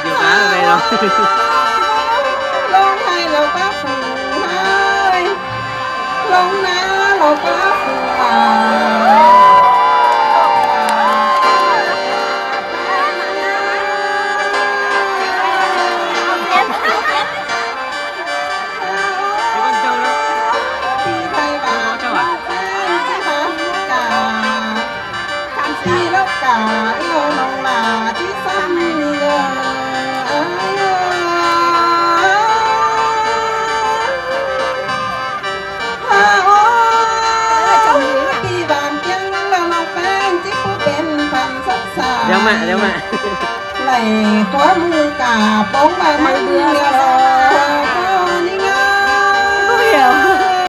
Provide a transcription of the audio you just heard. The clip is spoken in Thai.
เกี่ยวกับอะไรเนาะร้องไห้เราก็ฟูไห้ร้องนะเราก็ฟูไห้ที่ล้กกาเอวน้องมาที่ เดี๋ยวมาเดี๋ยวมา ไหลตัวมือกาป้องมามันเดือรอก็นี่งาเดียว